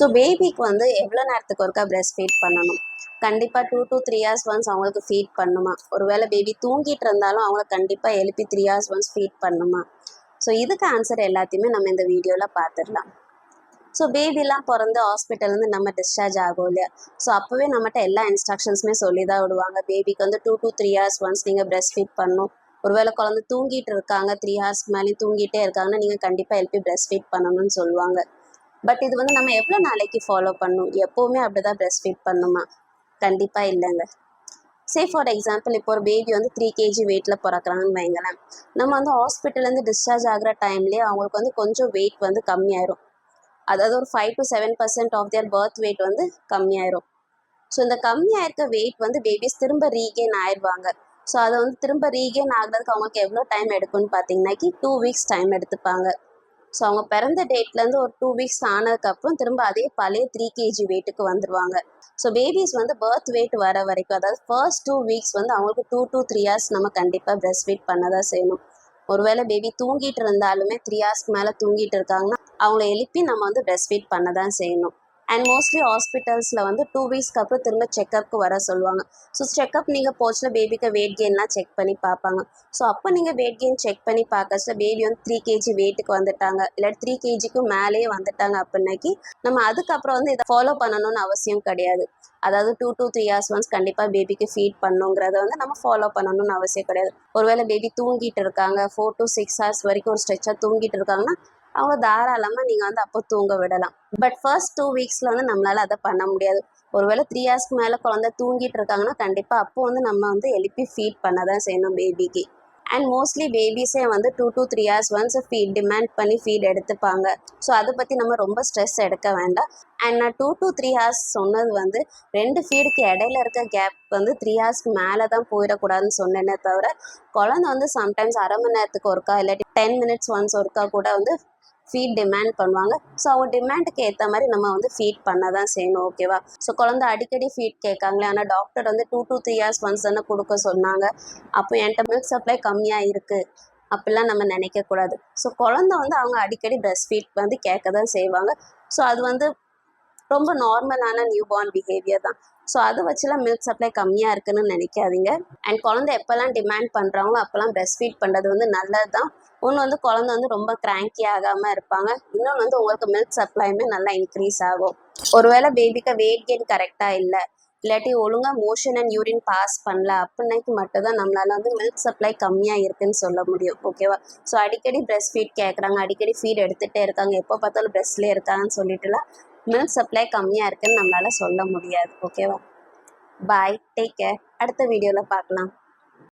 So பேபிக்கு வந்து எவ்வளோ நேரத்துக்கு ஒருக்கா பிரஸ்ட் ஃபீட் பண்ணணும்? கண்டிப்பாக two to three hours once அவங்களுக்கு ஃபீட் பண்ணுமா? ஒருவேளை பேபி தூங்கிட்டு இருந்தாலும் அவங்கள கண்டிப்பாக எழுப்பி த்ரீ ஹவர்ஸ் ஒன்ஸ் ஃபீட் பண்ணுமா? ஸோ இதுக்கு ஆன்சர் எல்லாத்தையுமே நம்ம இந்த வீடியோவில் பார்த்துடலாம் ஸோ பேபிலாம் பிறந்து ஹாஸ்பிட்டல்லேருந்து நம்ம டிஸ்சார்ஜ் ஆகும் இல்லையா? ஸோ அப்போவே நம்மகிட்ட எல்லா இன்ஸ்ட்ரக்ஷன்ஸுமே சொல்லி தான் விடுவாங்க. பேபிக்கு வந்து two to three hours once நீங்கள் பிரஸ்ட் ஃபீட் பண்ணணும். ஒருவேளை குழந்தை தூங்கிட்டு இருக்காங்க த்ரீ ஹவர்ஸ்க்கு மேலேயும் தூங்கிட்டே இருக்காங்கன்னா நீங்கள் கண்டிப்பாக எழுப்பி பிரஸ்ட் ஃபீட் பண்ணணும்னு சொல்லுவாங்க. பட் இது வந்து நம்ம எவ்வளோ நாளைக்கு ஃபாலோ பண்ணும் எப்போவுமே அப்படி தான் ப்ரெஸ்ட் ஃபீட் பண்ணுமா? கண்டிப்பாக இல்லைங்க. சே ஃபார் எக்ஸாம்பிள் இப்போ ஒரு பேபி வந்து த்ரீ கேஜி வெயிட்டில் பிறக்கிறாங்கன்னு வைங்களேன். நம்ம வந்து ஹாஸ்பிட்டல்லேருந்து டிஸ்சார்ஜ் ஆகிற டைம்லேயே அவங்களுக்கு வந்து கொஞ்சம் வெயிட் வந்து கம்மியாயிரும். அதாவது ஒரு five to seven percent of their birth weight வந்து கம்மியாயிரும். ஸோ இந்த கம்மியாக இருக்க வெயிட் வந்து பேபிஸ் திரும்ப ரீகெயின் ஆயிடுவாங்க ஸோ அதை வந்து திரும்ப ரீகெயின் ஆகுறதுக்கு அவங்களுக்கு எவ்வளோ டைம் எடுக்கும்னு பார்த்தீங்கன்னாக்கி டூ வீக்ஸ் டைம் எடுத்துப்பாங்க. ஸோ அவங்க பிறந்த டேட்லேருந்து ஒரு டூ வீக்ஸ் ஆனதுக்கப்புறம் திரும்ப அதே பழைய த்ரீ கேஜி வெயிட்டுக்கு வந்துடுவாங்க ஸோ பேபிஸ் வந்து பர்த் வெயிட் வர வரைக்கும் அதாவது ஃபர்ஸ்ட் டூ வீக்ஸ் வந்து அவங்களுக்கு டூ டூ த்ரீ ஹவர்ஸ் நம்ம கண்டிப்பாக பிரஸ்ட் ஃபீட் பண்ண தான் செய்யணும். ஒருவேளை பேபி தூங்கிட்டு இருந்தாலுமே த்ரீ ஹவர்ஸ்க்கு மேலே தூங்கிட்டு இருக்காங்கன்னா அவங்கள எழுப்பி நம்ம வந்து பிரஸ்ட் ஃபீட் பண்ண தான் செய்யணும். அண்ட் மோஸ்ட்லி ஹாஸ்பிட்டல்ஸில் வந்து டூ வீக்ஸ்க்கு அப்புறம் திரும்ப செக்கப்க்கு வர சொல்லுவாங்க. ஸோ செக்கப் நீங்கள் போச்சுல பேபிக்கு வெயிட் கெயின்லாம் செக் பண்ணி பார்ப்பாங்க. ஸோ அப்போ நீங்கள் வெயிட் கெயின் செக் பண்ணி பார்க்கச்சுல பேபி வந்து த்ரீ கேஜி வெயிட்டுக்கு வந்துட்டாங்க. இல்லை த்ரீ கேஜிக்கு மேலேயே வந்துட்டாங்க அப்படின்னாக்கி நம்ம அதுக்கப்புறம் வந்து இதை ஃபாலோ பண்ணணும்னு அவசியம் கிடையாது. அதாவது two two three hours once கண்டிப்பாக பேபிக்கு ஃபீட் பண்ணுங்கிறத வந்து நம்ம ஃபாலோ பண்ணணும்னு அவசியம் கிடையாது. ஒருவேளை பேபி தூங்கிட்டு இருக்காங்க ஃபோர் டு சிக்ஸ் ஹவர்ஸ் வரைக்கும் ஒரு ஸ்ட்ரெச்சாக தூங்கிட்டு இருக்காங்கன்னா அவங்க தாராளமாக நீங்கள் வந்து அப்போ தூங்க விடலாம். பட் ஃபர்ஸ்ட் டூ வீக்ஸில் வந்து நம்மளால் அதை பண்ண முடியாது. ஒருவேளை த்ரீ ஹார்ஸ்க்கு மேலே குழந்தை தூங்கிட்டு இருக்காங்கன்னா கண்டிப்பாக அப்போ வந்து நம்ம வந்து எழுப்பி ஃபீட் பண்ண தான் செய்யணும் பேபிக்கு அண்ட் மோஸ்ட்லி பேபிஸே வந்து two two three hours once feed demand பண்ணி ஃபீட் எடுத்துப்பாங்க. ஸோ அதை பற்றி நம்ம ரொம்ப ஸ்ட்ரெஸ் எடுக்க வேண்டாம். அண்ட் நான் டூ டூ த்ரீ ஹவர்ஸ் சொன்னது வந்து ரெண்டு ஃபீடுக்கு இடையில இருக்க கேப் வந்து த்ரீ ஹவர்ஸ்க்கு மேலே தான் போயிடக்கூடாதுன்னு சொன்னேனே தவிர குழந்தை வந்து சம்டைம்ஸ் அரை மணி நேரத்துக்கு ஒருக்கா இல்லாட்டி டென் மினிட்ஸ் ஒன்ஸ் ஒருக்கா கூட வந்து ஃபீட் டிமாண்ட் பண்ணுவாங்க. ஸோ அவங்க டிமாண்டுக்கு ஏற்ற மாதிரி நம்ம வந்து ஃபீட் பண்ண தான் செய்யணும் ஓகேவா ஸோ குழந்தை அடிக்கடி ஃபீட் கேட்காங்களே ஆனால் டாக்டர் வந்து two two three hours once தானே கொடுக்க சொன்னாங்க. அப்போ என்கிட்ட மில்க் சப்ளை கம்மியாக இருக்குது அப்படிலாம் நம்ம நினைக்கக்கூடாது. ஸோ குழந்தை வந்து அவங்க அடிக்கடி பிரஸ்ட் ஃபீட் வந்து கேட்க தான் செய்வாங்க. ஸோ அது வந்து ரொம்ப நார்மலான நியூ பார்ன் பிஹேவியர் தான். ஸோ அதை வச்சுலாம் மில்க் சப்ளை கம்மியாக இருக்குன்னு நினைக்காதீங்க. அண்ட் குழந்தை எப்போல்லாம் டிமாண்ட் பண்ணுறாங்களோ அப்போல்லாம் பிரஸ்ட் ஃபீட் பண்ணுறது வந்து நல்லது தான் ஒன்று வந்து குழந்தை வந்து ரொம்ப கிராங்கி ஆகாமல் இருப்பாங்க. இன்னொன்று வந்து உங்களுக்கு மில்க் சப்ளையுமே நல்லா இன்க்ரீஸ் ஆகும். ஒருவேளை பேபிக்கு வெயிட் கெயின் கரெக்டாக இல்லை இல்லாட்டி ஒழுங்காக மோஷன் அண்ட் யூரின் பாஸ் பண்ணல அப்படின்னைக்கு மட்டும்தான் நம்மளால வந்து மில்க் சப்ளை கம்மியாக இருக்குன்னு சொல்ல முடியும். ஓகேவா ஸோ அடிக்கடி பிரஸ்ட் ஃபீட் கேட்குறாங்க அடிக்கடி ஃபீட் எடுத்துகிட்டே இருக்காங்க எப்போ பார்த்தாலும் பிரஸ்ட்லேயே இருக்காங்கன்னு சொல்லிட்டுலாம் மில்க் சப்ளை கம்மியாக இருக்குன்னு நம்மளால் சொல்ல முடியாது ஓகேவா? Bye take care. அடுத்த வீடியோவில் பார்க்கலாம்